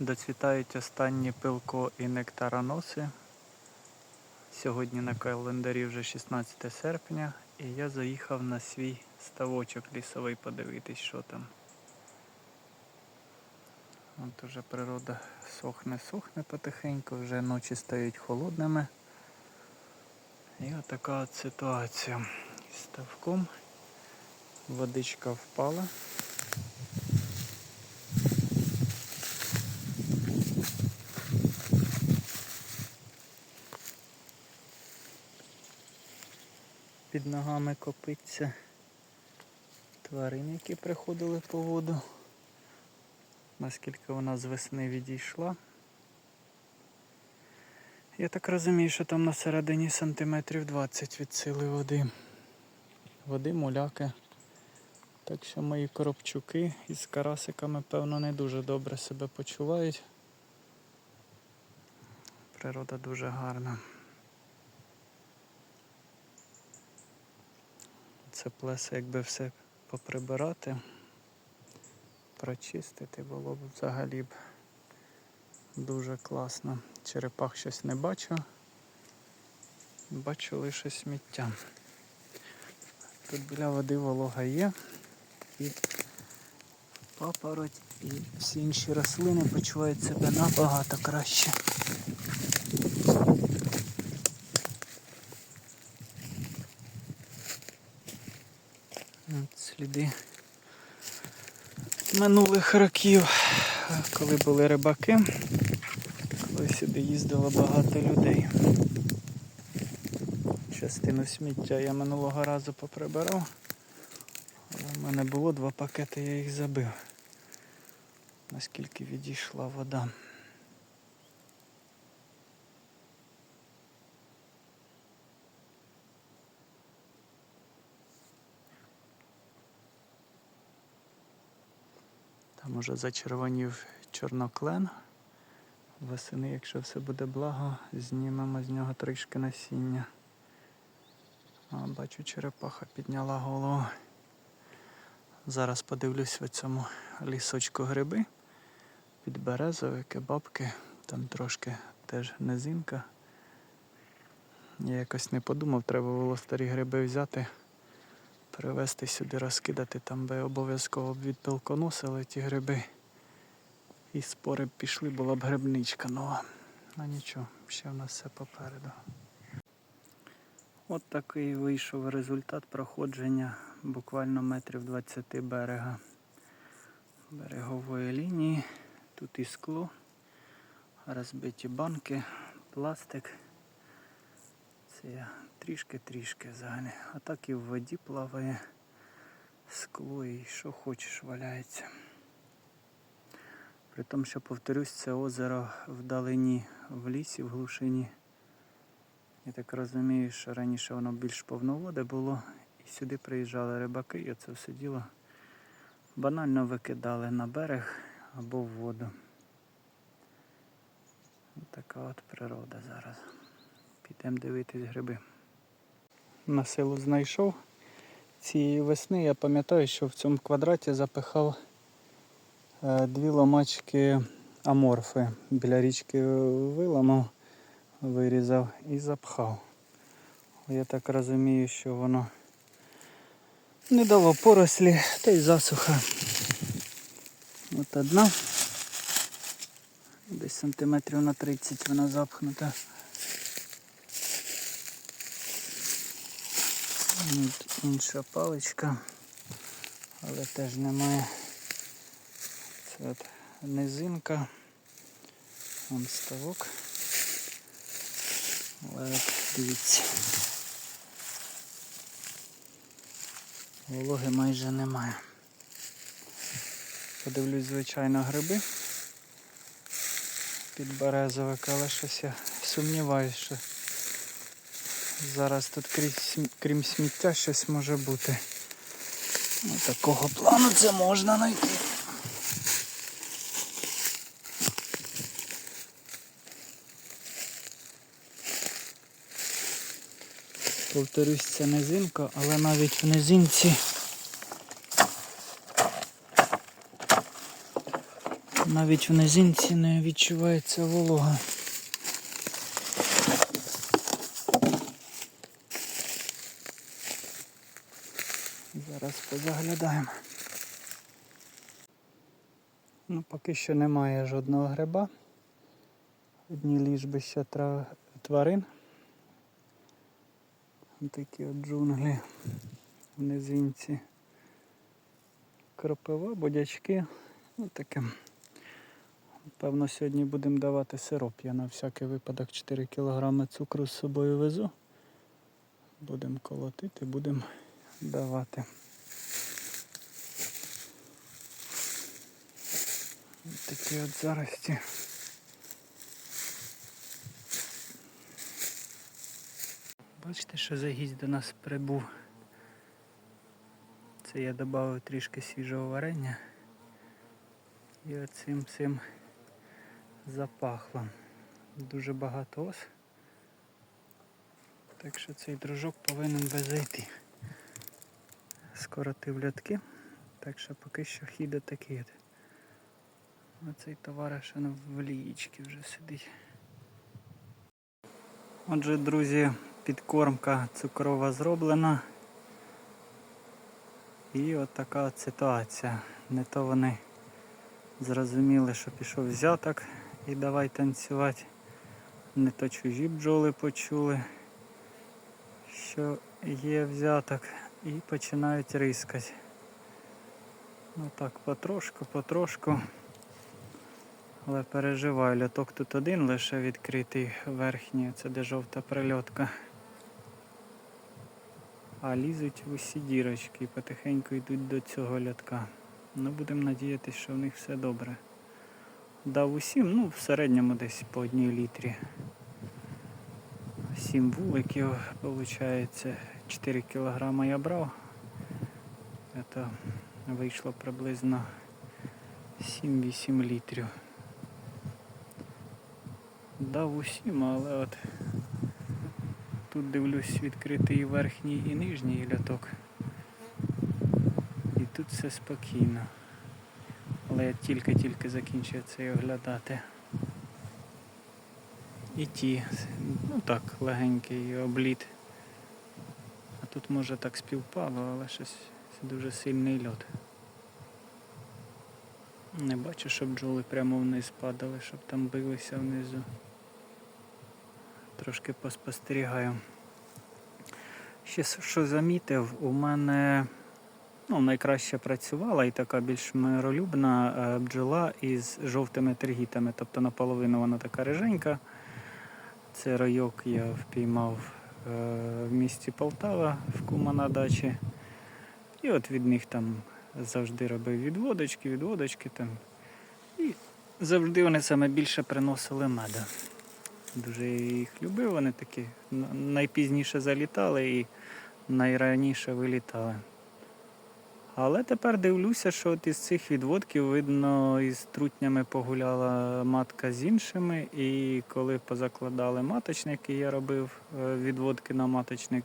Доцвітають останні пилко і нектароноси. Сьогодні на календарі вже 16 серпня, і я заїхав на свій ставочок лісовий подивитись, що там. От уже природа сохне-сохне потихеньку, вже ночі стають холодними. І отака от ситуація. З ставком водичка впала. Ногами копиться тварин, які приходили по воду. Наскільки вона з весни відійшла. Я так розумію, що там на середині сантиметрів 20 від сили води. Води муляки. Так що мої коробчуки із карасиками, певно, не дуже добре себе почувають. Природа дуже гарна. Це плесе, якби все поприбирати, прочистити, було б взагалі б дуже класно. Черепах щось не бачу. Бачу лише сміття. Тут біля води волога є. І папороть, і всі інші рослини почувають себе набагато краще. От сліди минулих років, коли були рибаки, коли сюди їздило багато людей. Частину сміття я минулого разу поприбирав, але в мене було два пакети, я їх забив. Наскільки відійшла вода. Там уже зачервонів чорноклен. Восени, якщо все буде благо, знімемо з нього трішки насіння. А, бачу, черепаха підняла голову. Зараз подивлюсь в цьому лісочку гриби. Підберезовики, бабки, там трошки теж низинка. Я якось не подумав, треба було старі гриби взяти, привезти сюди, розкидати, там би обов'язково б відпилконосили ті гриби. І спори б пішли, була б грибничка нова. Ну нічого, ще в нас все попереду. От такий вийшов результат проходження буквально метрів 20 берега берегової лінії. Тут і скло, розбиті банки, пластик. Це я трішки-трішки взагалі. А так і в воді плаває скло і що хочеш валяється. При тому, що повторюсь, це озеро вдалині в лісі, в глушині. Я так розумію, що раніше воно більш повноводе було, і сюди приїжджали рибаки, і це все діло банально викидали на берег або в воду. Така от природа зараз. Підемо дивитись гриби. На силу знайшов. Цієї весни я пам'ятаю, що в цьому квадраті запихав е, дві ломачки аморфи. Біля річки виламав, вирізав і запхав. Я так розумію, що воно не дало порослі, та й засуха. От одна. Десь сантиметрів на 30 вона запхнута. От інша паличка, але теж немає. Це от низинка. Вон ставок. Але дивіться. Вологи майже немає. Подивлюсь, звичайно, гриби під березовик, але щось я сумніваюся, що зараз тут крім, крім сміття щось може бути. Ну, такого плану це можна знайти. Повторюсь, це низинка, але навіть в низинці Навіть в низинці не відчувається волога. Зараз позаглядаємо. Ну, поки що немає жодного гриба. Одні ліжбища тра- тварин. Такі от джунглі в низинці. Кропива, бодячки. Ну таке. Певно, сьогодні будемо давати сироп. Я на всякий випадок 4 кг цукру з собою везу. Будемо колотити, будемо давати. Такі от зарості. Бачите, що загість до нас прибув. Це я додав трішки свіжого варення. І оцим цим запахло. Дуже багато ос. Так що цей дружок повинен би зайти. Скоротив льотки. Так що поки що хід такий. Оцей товариш в лієчці вже сидить. Отже, друзі, підкормка цукрова зроблена. І от така от ситуація. Не то вони зрозуміли, що пішов взяток і давай танцювати. Не то чужі бджоли почули, що є взяток, і починають рискати. Ну так, потрошку, потрошку. Але переживаю, льоток тут один лише відкритий верхній, це де жовта прильотка. А лізуть в усі дірочки і потихеньку йдуть до цього льотка. Ну, будемо надіятися, що в них все добре. Дав усім, ну, в середньому десь по одній літрі. Сім вуликів, виходить, 4 кілограма я брав. Це вийшло приблизно 7-8 літрів. Дав усім, але от тут дивлюсь відкритий і верхній і нижній ляток. І тут все спокійно. Але я тільки-тільки закінчив це оглядати. І ті, ну так, легенький обліт. А тут може так співпало, але щось дуже сильний льот. Не бачу, щоб бджоли прямо вниз падали, щоб там билися внизу. Трошки поспостерігаю. Ще що замітив, у мене ну, найкраще працювала і така більш миролюбна е, бджола із жовтими тергітами. Тобто наполовину вона така риженька. Це райок я впіймав е, в місті Полтава в кума на дачі. І от від них там завжди робив відводочки, відводочки там. І завжди вони саме більше приносили меду. Дуже їх любив, вони такі найпізніше залітали і найраніше вилітали. Але тепер дивлюся, що от із цих відводків, видно, із трутнями погуляла матка з іншими, і коли позакладали маточники, я робив е, відводки на маточник,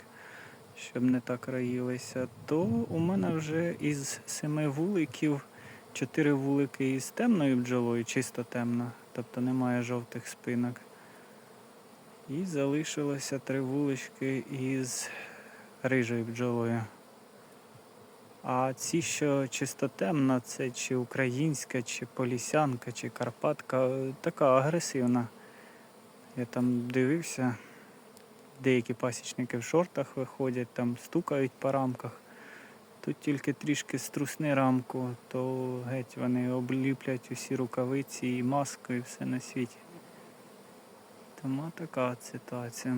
щоб не так роїлися, то у мене вже із семи вуликів чотири вулики із темною бджолою, чисто темна, тобто немає жовтих спинок. І залишилося три вулички із рижою бджолою. А ці, що чисто темна, це чи українська, чи полісянка, чи карпатка, е, така агресивна. Я там дивився, деякі пасічники в шортах виходять, там стукають по рамках. Тут тільки трішки струсни рамку, то геть вони обліплять усі рукавиці і маску, і все на світі. Тому така ситуація.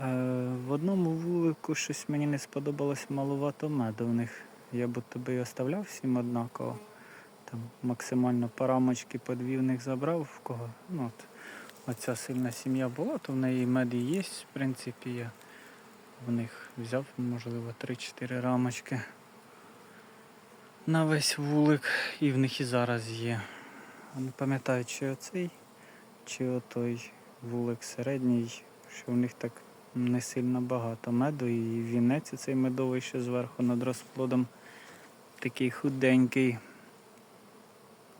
Е, в одному вулику щось мені не сподобалось малувато меду в них. Я будто би і оставляв всім однаково. Там максимально по рамочки по них забрав в кого. Ну, от, оця сильна сім'я була, то в неї мед і є, в принципі, я в них взяв, можливо, 3-4 рамочки на весь вулик, і в них і зараз є. Не пам'ятаю, чи оцей, чи отой вулик середній, що в них так не сильно багато меду, і вінець цей медовий ще зверху над розплодом такий худенький.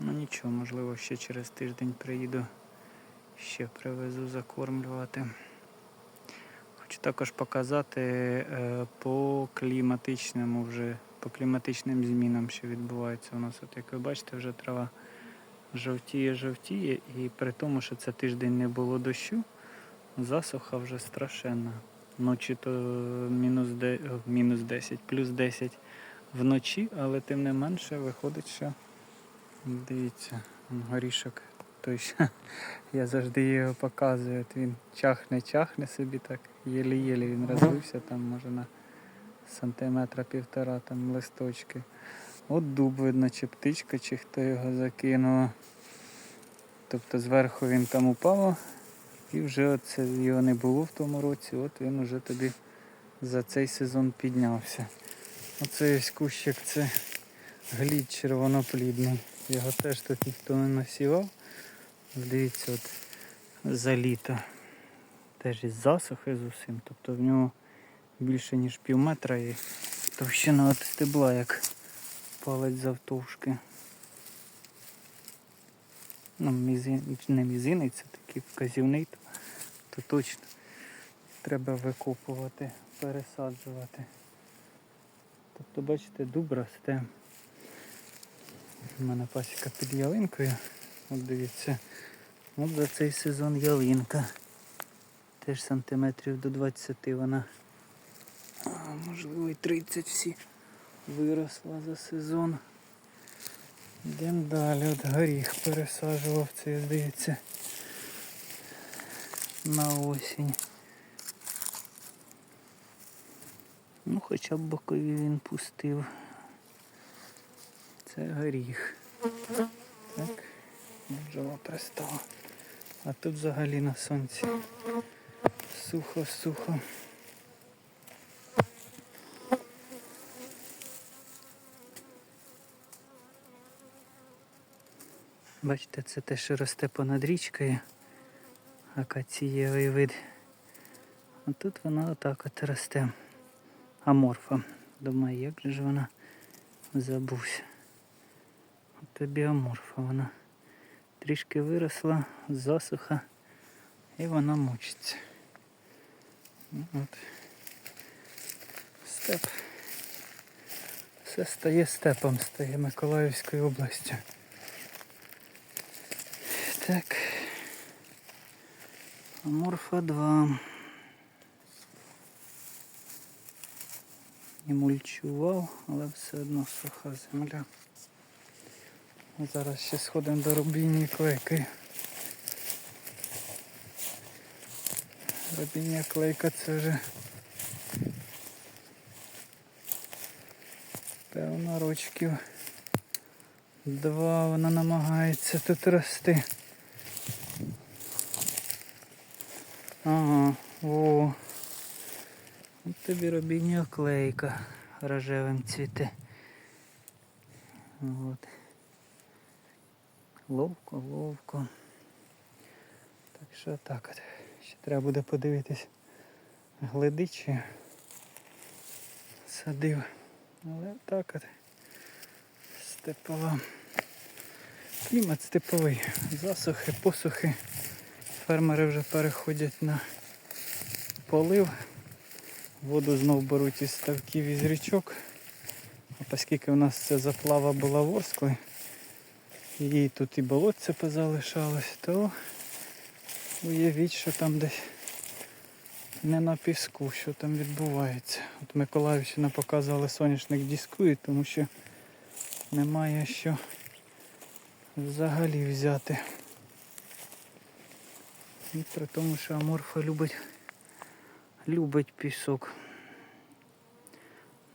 Ну нічого, можливо, ще через тиждень приїду, ще привезу закормлювати. Хочу також показати е, по кліматичному вже, по кліматичним змінам, що відбуваються у нас. От як ви бачите, вже трава жовтіє, жовтіє, і при тому, що це тиждень не було дощу, засуха вже страшенна. Ночі то мінус, де, мінус 10, плюс 10 вночі, але тим не менше виходить, що дивіться, горішок. Той, що я завжди його показую. От він чахне, чахне собі так, єлі-єлі він розвився, там може на сантиметра півтора там листочки. От дуб видно, чи птичка, чи хто його закинув. Тобто зверху він там упав, і вже оце його не було в тому році, от він уже тобі за цей сезон піднявся. Оцей ось кущик це глід червоноплідний. Його теж тут ніхто не насівав. Дивіться, от за літо. Теж із засухи з усім. Тобто в нього більше ніж пів метра і товщина от стебла, як палець завтовшки. Ну, мізин, не мізинний, це такий вказівний, то, то точно треба викопувати, пересаджувати. Тобто, бачите, дуб росте. У мене пасіка під ялинкою. От дивіться. От за цей сезон ялинка. Теж сантиметрів до 20 вона. А, можливо і 30 всі виросла за сезон. Йдемо далі. От горіх пересаджував цей, здається. На осінь. Ну, хоча б бокові він пустив. Це горіх. Так, бджола пристала. А тут взагалі на сонці. Сухо, Бачите, це те, що росте понад річкою. Акацієвий вид. А тут вона отак от росте. Аморфа. Думаю, як же вона забувся. От тобі аморфа вона. Трішки виросла, засуха і вона мучиться. Ну, От. Степ. Все стає степом, стає Миколаївською областю. Так. Аморфа 2. І мульчував, але все одно суха земля. Зараз ще сходимо до рубінні клейки. Рубіння клейка це вже певно рочків. Два вона намагається тут рости. Ага, о. Тобі робіння оклейка рожевим цвіте. От. Ловко, ловко. Так що так от. Ще треба буде подивитись глядичі. Садив. Але так от. Степова. Клімат степовий. Засухи, посухи. Фермери вже переходять на полив. Воду знов беруть із ставків із річок. А оскільки у нас ця заплава була ворскли, і тут і болотце позалишалось, то уявіть, що там десь не на піску, що там відбувається. От Миколаївщина показували соняшник дискує, тому що немає що взагалі взяти. І при тому, що аморфа любить любить пісок.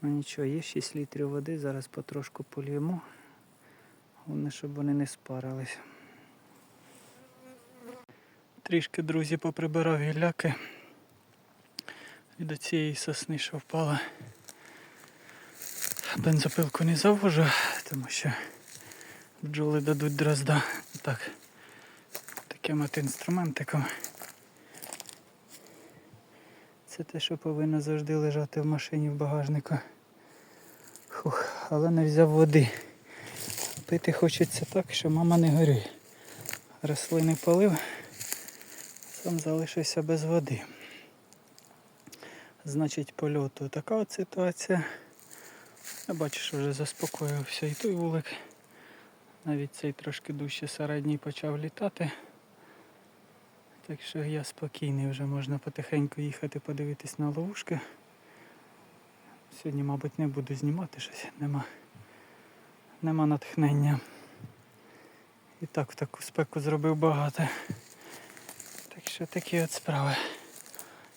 Ну нічого, є 6 літрів води, зараз потрошку поліємо. Головне, щоб вони не спарились. Трішки, друзі, поприбирав гілляки від цієї сосни, що впала. Бензопилку не завожу, тому що бджоли дадуть дрозда. Так, таким от інструментиком. Це те, що повинно завжди лежати в машині в багажнику. Фух, але не взяв води. Пити хочеться так, що мама не горює. Рослини полив, сам залишився без води. Значить, польоту така от ситуація. Я бачу, що вже заспокоївся і той вулик. Навіть цей трошки дужче середній почав літати. Так що я спокійний, вже можна потихеньку їхати подивитись на ловушки. Сьогодні, мабуть, не буду знімати щось, нема, нема натхнення. І так в таку спеку зробив багато. Так що такі от справи.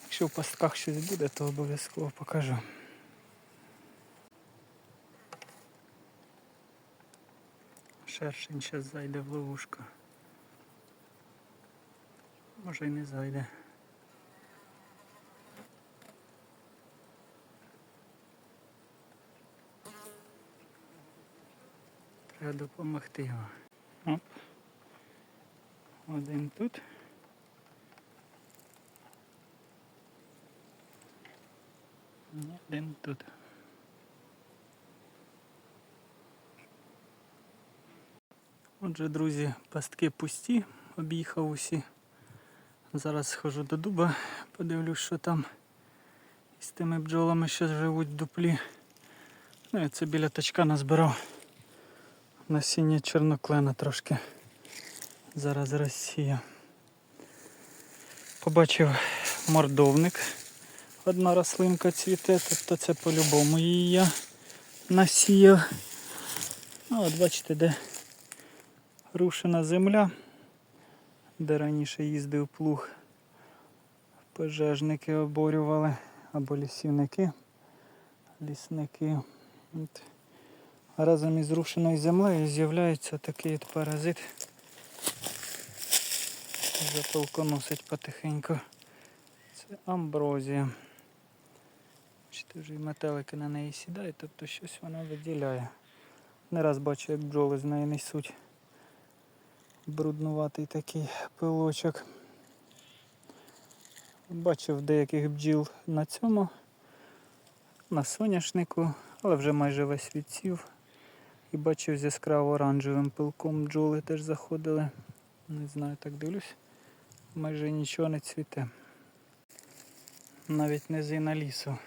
Якщо в пастках щось буде, то обов'язково покажу. Шершень зараз зайде в ловушку. Може й не зайде. Треба допомогти його. Оп. Один тут. Один тут. Отже, друзі, пастки пусті, об'їхав усі. Зараз схожу до дуба, подивлюсь, що там з тими бджолами, що живуть в дуплі. Ну і це біля тачка назбирав насіння чорноклена трошки. Зараз розсію. Побачив мордовник. Одна рослинка цвіте, тобто це по-любому її я насіяв. Ну, от бачите, де рушена земля, де раніше їздив плуг. Пожежники оборювали або лісівники, лісники. От. Разом із рушеною землею з'являється такий от паразит. Затолконосить потихеньку. Це амброзія. Бачите, вже і метелики на неї сідають, тобто щось вона виділяє. Не раз бачу, як бджоли з неї несуть. Бруднуватий такий пилочок. Бачив деяких бджіл на цьому, на соняшнику, але вже майже весь відсів. І бачив з яскраво оранжевим пилком бджоли теж заходили. Не знаю, так дивлюсь. Майже нічого не цвіте. Навіть низина лісу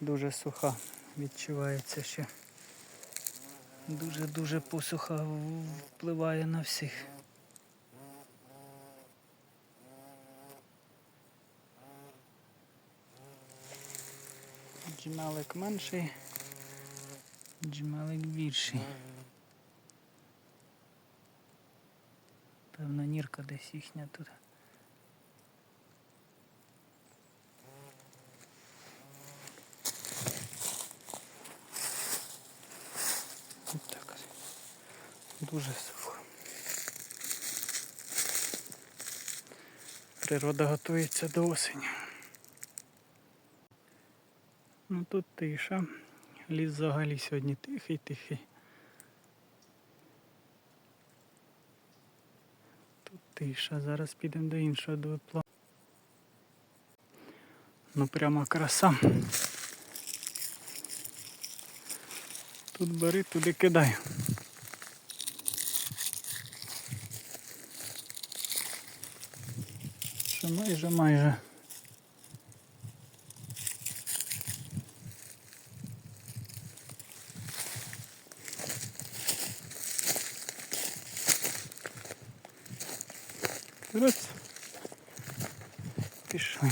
дуже суха. Відчувається, що дуже-дуже посуха впливає на всіх. Джмелик менший, джмелик більший. Певна нірка десь їхня тут. От так. от. Дуже сухо. Природа готується до осені. Ну тут тиша. Ліс взагалі сьогодні тихий, тихий. Тут тиша. Зараз підемо до іншого дупла. Ну прямо краса. Тут бери, туди кидай. Що майже майже. Раз. Пішли.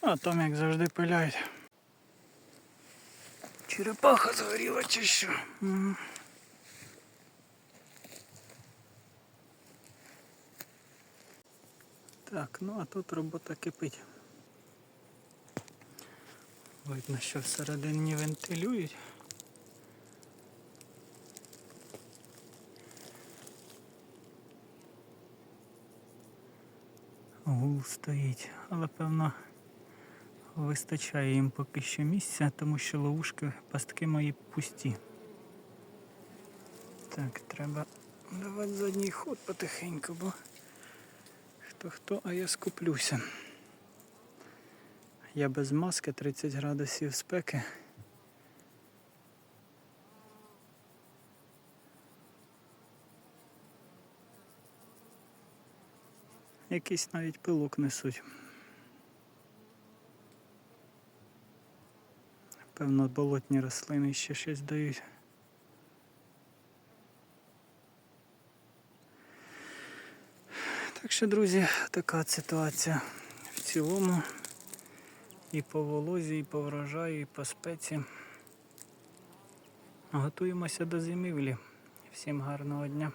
А там, як завжди, пиляють. Черепаха згоріла чи що? Так, ну а тут робота кипить. Видно, що всередині вентилюють. Гул стоїть, але певно вистачає їм поки що місця, тому що ловушки, пастки мої пусті. Так, треба давати задній ход потихеньку, бо Хто хто, а я скуплюся. Я без маски 30 градусів спеки. Якийсь навіть пилок несуть. Певно, болотні рослини ще щось дають. Так що, друзі, така ситуація в цілому. І по волозі, і по врожаю, і по спеці. Готуємося до зимівлі. Всім гарного дня.